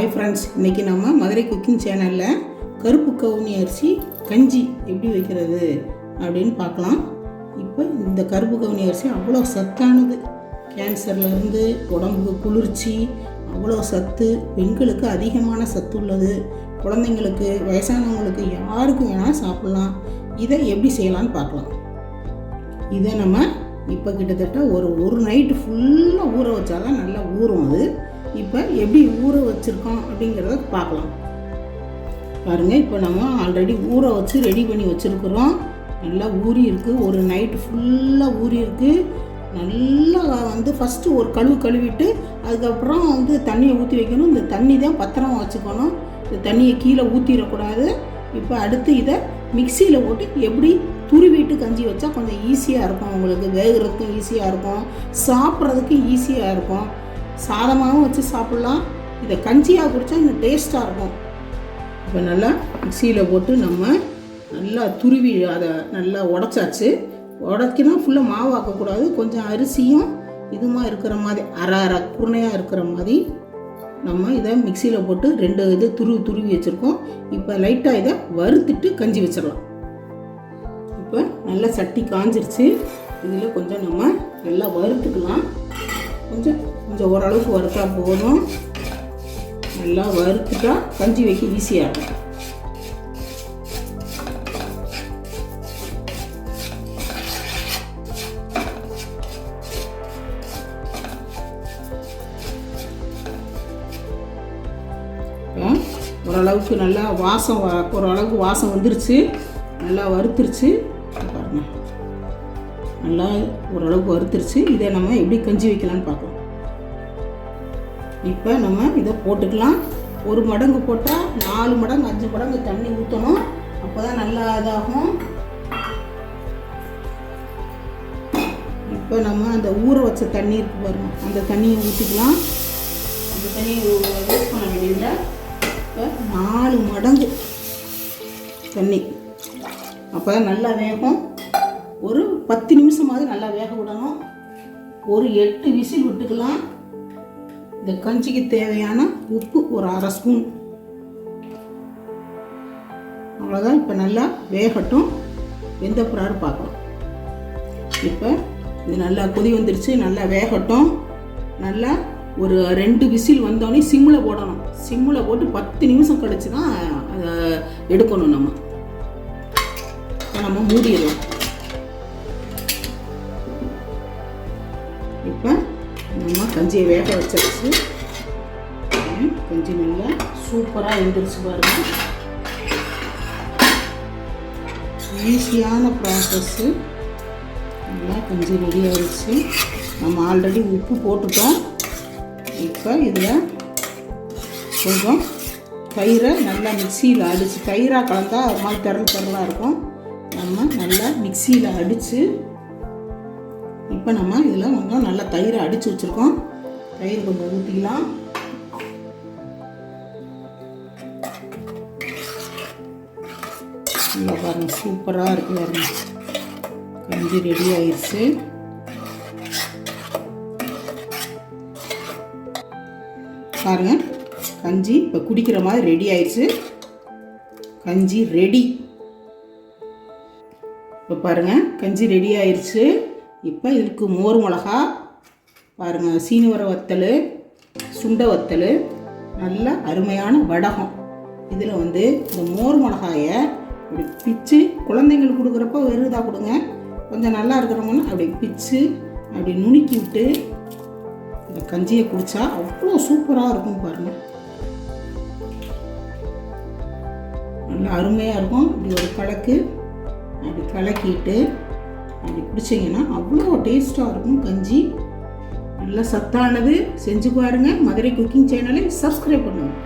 Hi friends இன்றைக்கி நம்ம Madurai cooking சேனலில் கருப்பு கவுனி அரிசி கஞ்சி எப்படி வைக்கிறது அப்படின்னு பார்க்கலாம். இப்போ இந்த கருப்பு கவுனி அரிசி அவ்வளோ சத்தானது. கேன்சர்லேருந்து உடம்புக்கு குளிர்ச்சி அவ்வளோ சத்து பெண்களுக்கு அதிகமான சத்து உள்ளது. குழந்தைங்களுக்கு வயசானவங்களுக்கு யாருக்கு வேணால் சாப்பிட்லாம். இதை எப்படி செய்யலாம்னு பார்க்கலாம். இதை நம்ம இப்போ கிட்டத்தட்ட ஒரு ஒரு நைட்டு ஃபுல்லாக ஊற வச்சாதான் நல்லா ஊறும் அது. இப்போ எப்படி ஊற வச்சுருக்கோம் அப்படிங்கிறத பார்க்கலாம். பாருங்கள் இப்போ நம்ம ஆல்ரெடி ஊற வச்சு ரெடி பண்ணி வச்சுருக்குறோம். நல்லா ஊறி இருக்குது ஒரு நைட்டு ஃபுல்லாக ஊறி இருக்குது நல்லா வந்து ஃபஸ்ட்டு ஒரு கழுவு கழுவிட்டு அதுக்கப்புறம் வந்து தண்ணியை ஊற்றி வைக்கணும். இந்த தண்ணி தான் பத்திரமா வச்சுக்கணும். இந்த தண்ணியை கீழே ஊற்றிடக்கூடாது இப்போ அடுத்து இதை மிக்சியில் போட்டு எப்படி துருவிட்டு கஞ்சி வச்சா கொஞ்சம் ஈஸியாக இருக்கும். உங்களுக்கு வேகிறதுக்கும் ஈஸியாக இருக்கும். சாப்பிட்றதுக்கும் ஈஸியாக இருக்கும். சாதமாகவும் வச்சு சாப்பிட்லாம். இதை கஞ்சியாக குடித்தா இன்னும் டேஸ்ட்டாக இருக்கும். இப்போ நல்லா மிக்சியில் போட்டு நம்ம நல்லா துருவி அதை நல்லா உடச்சாச்சு. உடக்கினா ஃபுல்லாக மாவாக்கக்கூடாது கொஞ்சம் அரிசியும் இதுமாக இருக்கிற மாதிரி அரை அரை குருணையாக இருக்கிற மாதிரி நம்ம இதை மிக்சியில் போட்டு ரெண்டு இது துருவி துருவி வச்சுருக்கோம். இப்போ லைட்டாக இதை வறுத்துட்டு கஞ்சி வச்சிடலாம். இப்போ நல்லா சட்டி காஞ்சிருச்சு. இதில் கொஞ்சம் நம்ம நல்லா வறுத்துக்கலாம். கொஞ்சம் கொஞ்சம் ஓரளவுக்கு வறுத்தா போதும். நல்லா வறுத்துட்டா கஞ்சி வைக்க ஈஸியாக இருக்கும். ஓரளவுக்கு நல்லா வாசம் ஓரளவுக்கு வாசம் வந்துருச்சு. நல்லா வறுத்துருச்சு. நல்லா ஓரளவுக்கு வறுத்துருச்சு. இதை நம்ம எப்படி கஞ்சி வைக்கலாம்னு பார்க்கலாம். இப்போ நம்ம இதை போட்டுக்கலாம். ஒரு மடங்கு போட்டால் நாலு மடங்கு அஞ்சு மடங்கு தண்ணி ஊற்றணும் அப்போ தான் நல்லா இதாகும். இப்போ நம்ம அந்த ஊற வச்ச தண்ணி இருக்கு பாருங்க. அந்த தண்ணியை ஊற்றிக்கலாம் அந்த தண்ணியை யூஸ் பண்ண வேண்டியதில்லை. இப்போ நாலு மடங்கு தண்ணி. அப்போ தான் நல்லா வேகும். ஒரு பத்து நிமிஷமாவது நல்லா வேக விடணும். ஒரு எட்டு விசில் விட்டுக்கலாம். இந்த கஞ்சிக்கு தேவையான உப்பு ஒரு அரை ஸ்பூன். அவ்வளோதான் இப்போ நல்லா வேகட்டும். வெந்த பிறாரு பார்க்கலாம். இப்போ இது நல்லா கொதி வந்துருச்சு நல்லா வேகட்டும். நல்லா ஒரு ரெண்டு விசில் வந்தோடனே சிம்மில் போடணும். சிம்மில் போட்டு பத்து நிமிஷம் கழிச்சு தான் அதை எடுக்கணும் நம்ம. நம்ம மூடிடலாம். நம்ம கஞ்சியை வேக வச்சாச்சு. கஞ்சி நல்லா சூப்பராக எழுந்திரிச்சு பாருங்க. ஈஸியான ப்ராசஸ்ஸு நல்லா கஞ்சி ரெடி ஆயிடுச்சு. நம்ம ஆல்ரெடி உப்பு போட்டுட்டோம். இப்போ இதில் கொஞ்சம் தயிரை நல்லா மிக்சியில் அடித்து தயிராக கலந்தால் ஒரு மாதிரி திரள் திரளாக இருக்கும். நம்ம நல்லா மிக்சியில் அடித்து இப்போ நம்ம இதில் கொஞ்சம் நல்லா தயிரை அடித்து வச்சுருக்கோம். தயிர் கொஞ்சம் ஊற்றிக்கலாம் நல்லா பாருங்கள் சூப்பராக இருக்குது பாருங்க. கஞ்சி ரெடி ஆயிடுச்சு பாருங்க கஞ்சி இப்போ குடிக்கிற மாதிரி ரெடி ஆயிடுச்சு கஞ்சி ரெடி. இப்போ பாருங்க கஞ்சி ரெடி ஆயிடுச்சு இப்போ இதுக்கு மோர் மிளகா பாருங்கள் சீனிவர வத்தல் சுண்டை வத்தல் நல்ல அருமையான வடகம். இதில் வந்து இந்த மோர் மிளகாயை இப்படி பிச்சு குழந்தைங்களுக்கு கொடுக்குறப்ப வெறுதாக கொடுங்க. கொஞ்சம் நல்லா இருக்கிறவங்கன்னா அப்படி பிச்சு அப்படி நுணுக்கி விட்டு இந்த கஞ்சியை குடித்தா அவ்வளோ சூப்பராக இருக்கும் பாருங்கள் நல்லா அருமையாக இருக்கும். இப்படி ஒரு கலக்கு அப்படி கலக்கிட்டு அப்படி குடிச்சிங்கன்னா அவ்வளோ டேஸ்ட்டாக இருக்கும் கஞ்சி. நல்லா சத்தானது. செஞ்சு பாருங்கள் மதுரை குக்கிங் சேனலை சப்ஸ்கிரைப் பண்ணுங்கள்